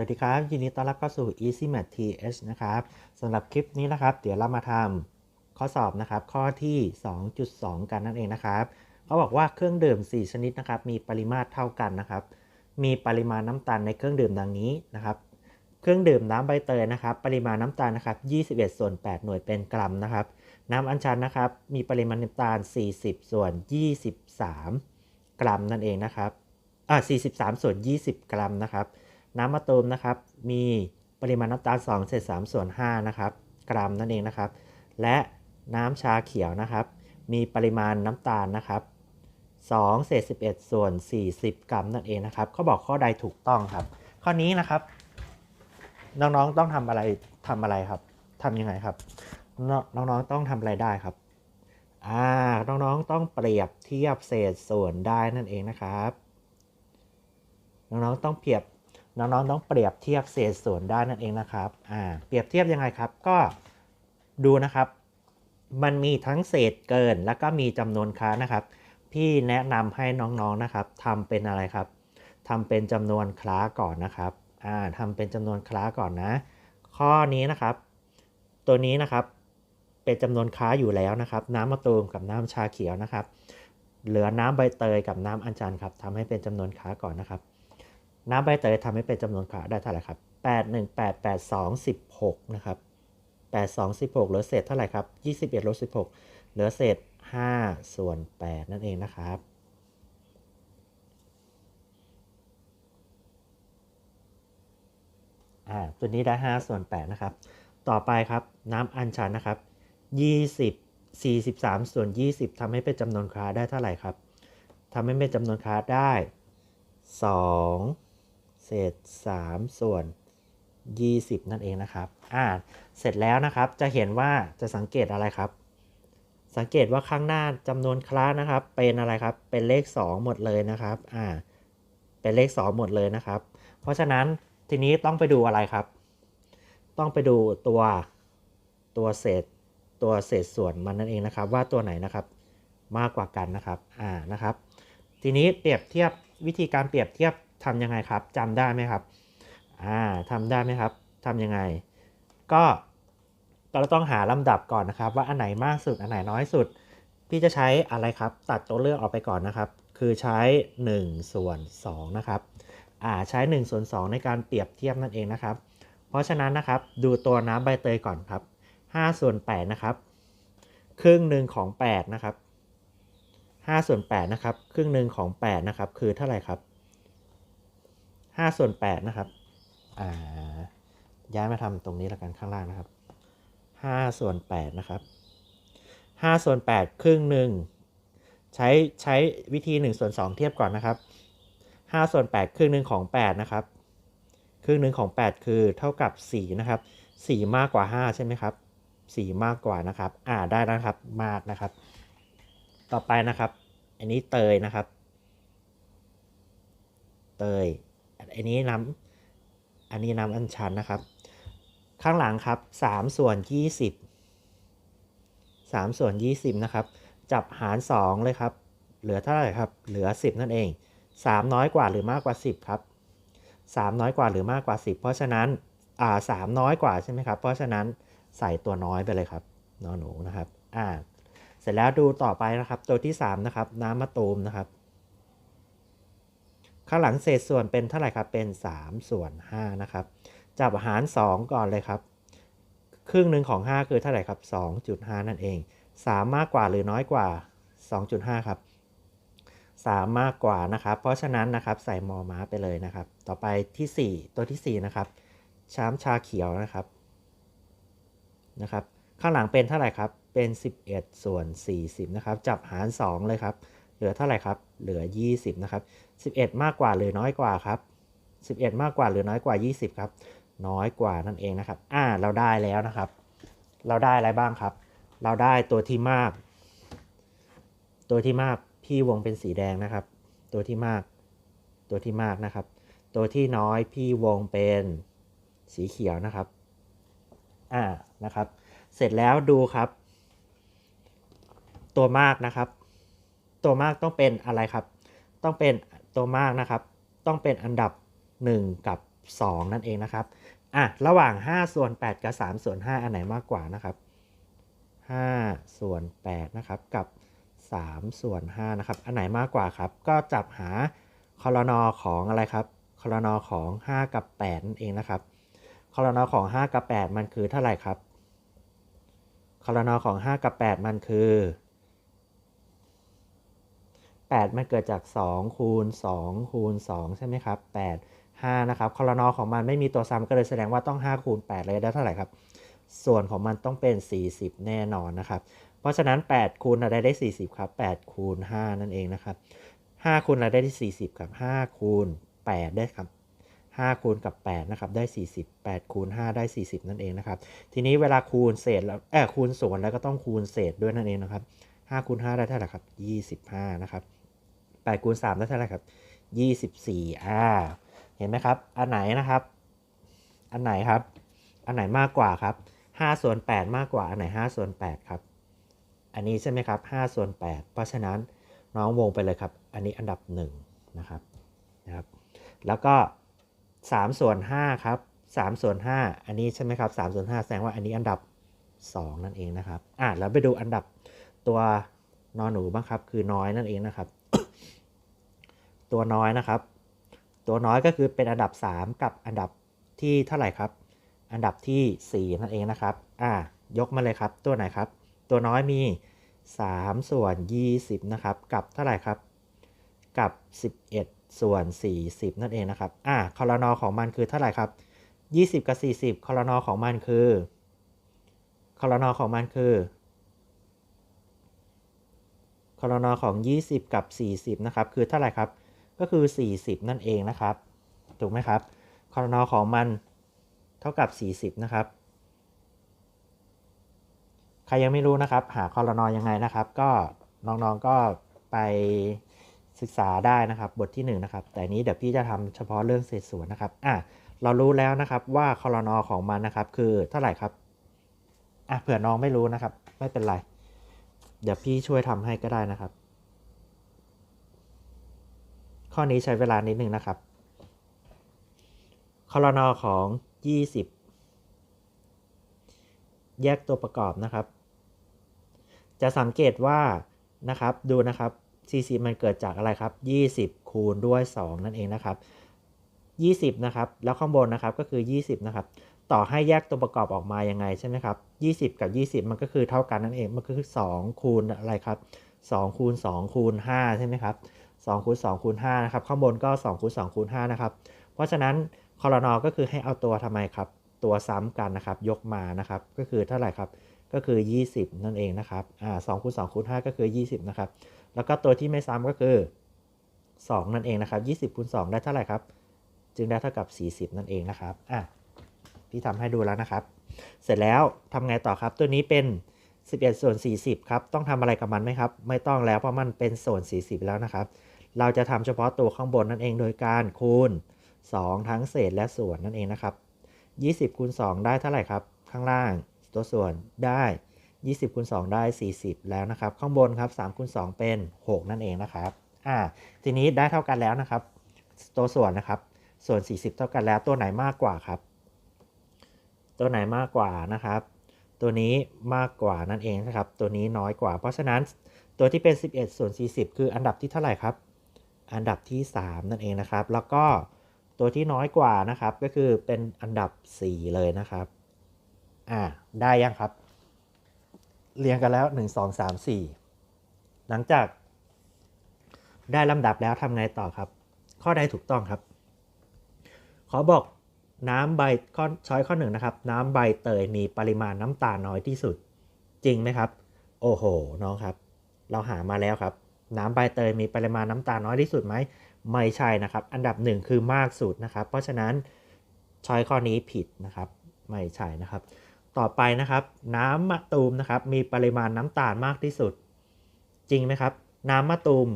วัสดีครับ ยินดีต้อนรับเข้าสู่ Easy Math TH นะครับสำหรับคลิปนี้นะครับ เดี๋ยวเรามาทำข้อสอบนะครับ ข้อที่ 2.2 กันนั่นเองนะครับเขาบอกว่าเครื่องดื่ม 4 ชนิดนะครับ มีปริมาตรเท่ากันนะครับ มีปริมาณน้ำตาลในเครื่องดื่มดังนี้นะครับ เครื่องดื่มน้ำใบเตยนะครับ ปริมาณน้ำตาลนะครับ 21 ส่วน 8 หน่วยเป็นกรัมนะครับ น้ำอัญชันนะครับ มีปริมาณน้ำตาล 40 ส่วน 23 กรัมนั่นเองนะครับอ่า43 ส่วน 20 กรัมนะครับ น้ำมะตูมนะครับ มีปริมาณน้ำตาล2เศษ3ส่วน5นะครับกรัมนั่นเองนะครับ และน้ำชาเขียวนะครับ มีปริมาณน้ำตาลนะครับ2เศษ11 ส่วน 40 กรัมนั่นเองนะครับเขาบอกข้อใดถูกต้องครับ ข้อนี้นะครับ น้องๆต้องทำอะไรทำอะไรครับทำยังไงครับ น้องๆต้องทำอะไรได้ครับอ่าน้องๆต้องเปรียบเทียบเศษส่วนได้นั่นเองนะครับ น้องๆต้องเปรียบ น้องๆต้องเปรียบเทียบเศษส่วนได้นั่นเองนะครับอ่าเปรียบเทียบยังไงครับ ก็ดูนะครับ มันมีทั้งเศษเกิน แล้วก็มีจำนวนค้านะครับ พี่แนะนำให้น้องๆนะครับทำเป็นอะไรครับทำเป็นจำนวนค้าก่อนนะครับอ่าทำเป็นจำนวนค้าก่อนนะ ข้อนี้นะครับ ตัวนี้นะครับเป็นจำนวนค้าอยู่แล้วนะครับ น้ำมะตูมกับน้ำชาเขียวนะครับ เหลือน้ำใบเตยกับน้ำอัญชันครับทำให้เป็นจำนวนค้าก่อนนะครับ น้ำใบเตยทำให้เป็นจำนวนขาได้เท่าไหร่ครับ 8 1 8 8 2 16 นะครับ 8 2 16 เหลือเศษเท่าไหร่ครับ 21ลบ16 เหลือเศษ 5 ส่วน 8 นั่นเองนะครับอ่าตัวนี้ได้ 5 ส่วน 8 นะครับ ต่อไปครับน้ำอัญชันนะครับ 20 43 ส่วน 20ทำให้เป็นจำนวนคาได้เท่าไหร่ครับทำให้เป็นจำนวนคาได้ 2 เศษ 3 ส่วน 20 นั่นเองนะครับ อ่า เสร็จแล้วนะครับ จะเห็นว่าจะสังเกตอะไรครับ สังเกตว่าข้างหน้าจำนวนคลาสนะครับ เป็นอะไรครับ เป็นเลข 2 หมดเลยนะครับ อ่า เป็นเลข 2 หมดเลยนะครับ เพราะฉะนั้นทีนี้ต้องไปดูอะไรครับ ต้องไปดูตัวตัวเศษตัวเศษส่วนมันนั่นเองนะครับ ว่าตัวไหนนะครับมากกว่ากันนะครับ อ่า นะครับ ทีนี้เปรียบเทียบวิธีการเปรียบเทียบ ทำยังไงครับจำได้ไหมครับอ่าทำได้ไหมครับทำยังไง ก็เราต้องหาลำดับก่อนนะครับ ว่าอันไหนมากสุดอันไหนน้อยสุด พี่จะใช้อะไรครับ ตัดตัวเลือกออกไปก่อนนะครับ คือใช้1ส่วน2นะครับอ่าใช้1ส่วน2ในการเปรียบเทียบนั่นเองนะครับ เพราะฉะนั้นนะครับดูตัวน้ำใบเตยก่อนครับ5ส่วน8นะครับ ครึ่งหนึ่งของ8นะครับ5ส่วน8นะครับ ครึ่งหนึ่งของ8นะครับ คือเท่าไหร่ครับ 5 ส่วน 8 นะครับ อ่า ย้ายมาทำตรงนี้ละกันข้างล่างนะครับ 5 ส่วน 8 นะครับ 5 ส่วน 8 ครึ่งหนึ่งใช้ใช้วิธี 1 ส่วน 2 เทียบก่อนนะครับ 5 ส่วน 8 ครึ่งหนึ่งของ 8 นะครับ ครึ่งหนึ่งของ 8 คือเท่ากับ 4 นะครับ 4 มากกว่า 5 ใช่ไหมครับ 4 มากกว่านะครับ อ่าได้นะครับ มากนะครับ ต่อไปนะครับ อันนี้เตยนะครับ เตย อันนี้น้ำอันนี้น้ำอัญชันนะครับ ข้างหลังครับ3ส่วน20 3ส่วน20นะครับ จับหาร2เลยครับ เหลือเท่าไหร่ครับ เหลือ10นั่นเอง3น้อยกว่าหรือมากกว่า10ครับ3น้อยกว่าหรือมากกว่า10เพราะฉะนั้นอ่า3น้อยกว่าใช่ไหมครับ เพราะฉะนั้นใส่ตัวน้อยไปเลยครับนอหนูนะครับ อ่า เสร็จแล้วดูต่อไปนะครับ ตัวที่ 3 นะครับ น้ำมะตูมนะครับ ข้างหลังเศษส่วนเป็นเท่าไหร่ครับ เป็น 3 ส่วน 5 นะครับ จับหาร 2 ก่อนเลยครับ ครึ่งหนึ่งของ 5 คือเท่าไหร่ครับ 2.5 นั่นเอง 3 มากกว่าหรือน้อยกว่า 2.5 ครับ 3 มากกว่านะครับ เพราะฉะนั้นนะครับใส่มอม้าไปเลยนะครับ ต่อไปที่ 4 ตัวที่ 4 นะครับช้ำชาเขียวนะครับ นะครับ ข้างหลังเป็นเท่าไหร่ครับ เป็น 11 ส่วน 40 นะครับ จับหาร 2 เลยครับ เหลือเท่าไหร่ครับ เหลือ 20 นะครับ 11 มากกว่าหรือน้อยกว่าครับ 11 มากกว่าหรือน้อยกว่า 20 ครับ น้อยกว่านั่นเองนะครับ อ่า เราได้แล้วนะครับ เราได้อะไรบ้างครับ เราได้ตัวที่มาก ตัวที่มาก พี่วงเป็นสีแดงนะครับ ตัวที่มาก ตัวที่มากนะครับ ตัวที่น้อย พี่วงเป็นสีเขียวนะครับ อ่า นะครับ เสร็จแล้วดูครับ ตัวมากนะครับ ตัวมากต้องเป็นอะไรครับ ต้องเป็นตัวมากนะครับ ต้องเป็นอันดับ 1 กับ 2 นั่นเองนะครับอะระหว่าง 5 ส่วน 8 กับ 3 ส่วน 5 อันไหนมากกว่านะครับ 5 ส่วน 8 นะครับ กับ 3 ส่วน 5 นะครับ อันไหนมากกว่าครับ ก็จับหาคอรนอของอะไรครับคอรนอของ 5 กับ 8 นั่นเองนะครับคอรนอของ 5 กับ 8 มันคือเท่าไหร่ครับคอรนอของ 5 กับ 8 มันคือ 8 มันเกิดจาก 2 คูณ 2 คูณ 2 ใช่ไหมครับ 8 5 นะครับ คอรนอของมันไม่มีตัวซ้ำก็เลยแสดงว่าต้อง 5 คูณ 8 เลยได้เท่าไหร่ครับ ส่วนของมันต้องเป็น 40 แน่นอนนะครับ เพราะฉะนั้น 8 คูณอะไรได้ 40 ครับ 8 คูณ 5 นั่นเองนะครับ 5 คูณอะไรได้ที่ 40 ครับ 5 คูณ 8 ได้ครับ5 คูณกับ 8 นะครับ ได้ 40 8 คูณ 5 ได้ 40 นั่นเองนะครับ ทีนี้เวลาคูณเศษแล้วเออคูณส่วนแล้วก็ต้องคูณเศษด้วยนั่นเองนะครับ5คูณ5ได้เท่าไหร่ครับ 25 นะครับ 8คูณ3ได้เท่าไหร่ครับ 24อ่าเห็นไหมครับ อันไหนนะครับ อันไหนครับ อันไหนมากกว่าครับ5ส่วน8มากกว่าอันไหน5ส่วน8ครับ อันนี้ใช่ไหมครับ5ส่วน8เพราะฉะนั้นน้องวงไปเลยครับ อันนี้อันดับ1นะครับนะครับ แล้วก็3ส่วน5ครับ3ส่วน5อันนี้ใช่ไหมครับ3ส่วน5แสดงว่าอันนี้อันดับ 2 นั่นเองนะครับ อะแล้วไปดูอันดับตัวนอนหนูบ้างครับ คือน้อยนั่นเองนะครับ ตัวน้อยนะครับ ตัวน้อยก็คือเป็นอันดับ 3 กับอันดับที่เท่าไหร่ครับ อันดับที่ 4 นั่นเองนะครับ อะยกมาเลยครับตัวไหนครับ ตัวน้อยมี 3 ส่วน 20 นะครับ กับเท่าไหร่ครับ กับ 11 ส่วน 40 นั่นเองนะครับ อะคอรนอของมันคือเท่าไหร่ครับ 20 กับ 40คอรนอของมันคือคอรนอของมันคือคอรนอของ 20 กับ 40 นะครับ คือเท่าไหร่ครับ ก็คือ 40 นั่นเองนะครับ ถูกไหมครับคอรนอของมันเท่ากับ 40 นะครับ ใครยังไม่รู้นะครับ หาคอรนอยังไงนะครับ ก็น้องๆก็ไปศึกษาได้นะครับบทที่ 1นนะครับ แต่นี้เดี๋ยวพี่จะทำเฉพาะเรื่องเศษส่วนนะครับอะเรารู้แล้วนะครับว่าคอรนอของมันนะครับ คือเท่าไหร่ครับอะเผื่อน้องไม่รู้นะครับ ไม่เป็นไร เดี๋ยวพี่ช่วยทำให้ก็ได้นะครับ ข้อนี้ใช้เวลานิดนึงนะครับคอรนอของ 20 แยกตัวประกอบนะครับ จะสังเกตว่านะครับดูนะครับ 40 มันเกิดจากอะไรครับ 20 คูณด้วย 2 นั่นเองนะครับ 20 นะครับ แล้วข้างบนนะครับก็คือ 20 นะครับ ต่อให้แยกตัวประกอบออกมายังไงใช่ไหมครับ 20 กับ 20 มันก็คือเท่ากันนั่นเอง มันก็คือ 2 คูณอะไรครับ 2 คูณ 2 คูณ 5 ใช่ไหมครับ 2คูณ2คูณ5นะครับข้างบนก็2คูณ2คูณ5นะครับเพราะฉะนั้นคอรนอก็คือให้เอาตัวทำไมครับ ตัวซ้ำกันนะครับ ยกมานะครับ ก็คือเท่าไหร่ครับ ก็คือ 20 นั่นเองนะครับอ่า2คูณ2คูณ5ก็คือ 20 นะครับ แล้วก็ตัวที่ไม่ซ้ำก็คือ 2 นั่นเองนะครับ20คูณ2ได้เท่าไหร่ครับ จึงได้เท่ากับ 40 นั่นเองนะครับอะพี่ทำให้ดูแล้วนะครับ เสร็จแล้วทำไงต่อครับ ตัวนี้เป็น 11ส่วน40 ครับ ต้องทำอะไรกับมันไหมครับ ไม่ต้องแล้วเพราะมันเป็นส่วน 40 แล้วนะครับ เราจะทำเฉพาะตัวข้างบนนั่นเองโดยการคูณ 2 ทั้งเศษและส่วนนั่นเองนะครับ 20คูณ2ได้เท่าไหร่ครับ ข้างล่างตัวส่วนได้ 20คูณ2ได้ 40 แล้วนะครับ ข้างบนครับ3คูณ2เป็น 6 นั่นเองนะครับอ่าทีนี้ได้เท่ากันแล้วนะครับ ตัวส่วนนะครับ ส่วน 40 เท่ากันแล้วตัวไหนมากกว่าครับ ตัวไหนมากกว่านะครับ ตัวนี้มากกว่านั่นเองนะครับ ตัวนี้น้อยกว่า เพราะฉะนั้นตัวที่เป็น 11 ส่วน 40 คืออันดับที่เท่าไหร่ครับ อันดับที่ 3 นั่นเองนะครับ แล้วก็ตัวที่น้อยกว่านะครับ ก็คือเป็นอันดับ 4 เลยนะครับ อ่า ได้ยังครับ เรียงกันแล้ว 1 2 3 4 หลังจาก ได้ลำดับแล้วทำไงต่อครับ ข้อใดถูกต้องครับ ขอบอกน้ำใบข้อช้อยข้อหนึ่งนะครับ น้ำใบเตยมีปริมาณน้ำตาลน้อยที่สุด จริงไหมครับ โอ้โห น้องครับ เราหามาแล้วครับ น้ำใบเตยมีปริมาณน้ำตาลน้อยที่สุดไหม ไม่ใช่นะครับ อันดับหนึ่งคือมากสุดนะครับ เพราะฉะนั้นช้อยข้อนี้ผิดนะครับ ไม่ใช่นะครับ ต่อไปนะครับ น้ำมะตูมนะครับ มีปริมาณน้ำตาลมากที่สุด จริงไหมครับ น้ำมะตูม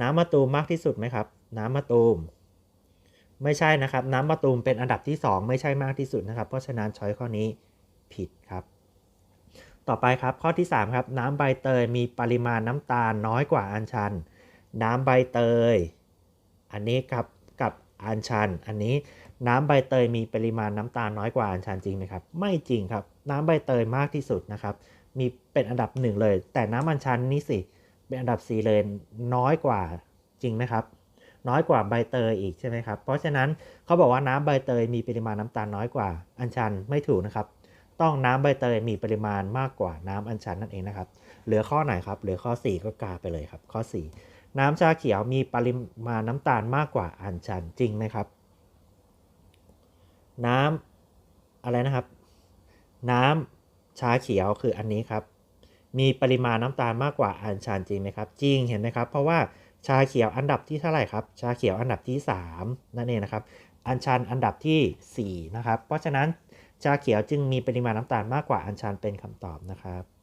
น้ำมะตูมมากที่สุดไหมครับ น้ำมะตูม ไม่ใช่นะครับ น้ำมะตูมเป็นอันดับที่ 2 ไม่ใช่มากที่สุดนะครับ เพราะฉะนั้นช้อยข้อนี้ผิดครับ ต่อไปครับข้อที่ 3 ครับ น้ำใบเตยมีปริมาณน้ำตาลน้อยกว่าอัญชัน น้ำใบเตย อันนี้ครับกับอัญชัน อันนี้น้ำใบเตยมีปริมาณน้ำตาลน้อยกว่าอัญชันจริงไหมครับ ไม่จริงครับ น้ำใบเตยมากที่สุดนะครับ มีเป็นอันดับหนึ่งเลย แต่น้ำอัญชันนี่สิ เป็นอันดับสี่เลยน้อยกว่าจริงไหมครับ น้อยกว่าใบเตยอีกใช่ไหมครับ เพราะฉะนั้นเขาบอกว่าน้ำใบเตยมีปริมาณน้ำตาลน้อยกว่าอัญชันไม่ถูกนะครับ ต้องน้ำใบเตยมีปริมาณมากกว่าน้ำอัญชันนั่นเองนะครับ เหลือข้อไหนครับ เหลือข้อ 4 ก็กาไปเลยครับ ข้อ 4 น้ำชาเขียวมีปริมาณน้ำตาลมากกว่าอัญชันจริงไหมครับ น้ำอะไรนะครับ น้ำชาเขียวคืออันนี้ครับ มีปริมาณน้ำตาลมากกว่าอัญชันจริงไหมครับ จริงเห็นไหมครับ เพราะว่าชาเขียวอันดับที่เท่าไหร่ครับ ชาเขียวอันดับที่ 3 นั่นเองนะครับ อัญชันอันดับที่ 4 นะครับ เพราะฉะนั้น ชาเขียวจึงมีปริมาณน้ำตาลมากกว่าอัญชันเป็นคำตอบนะครับ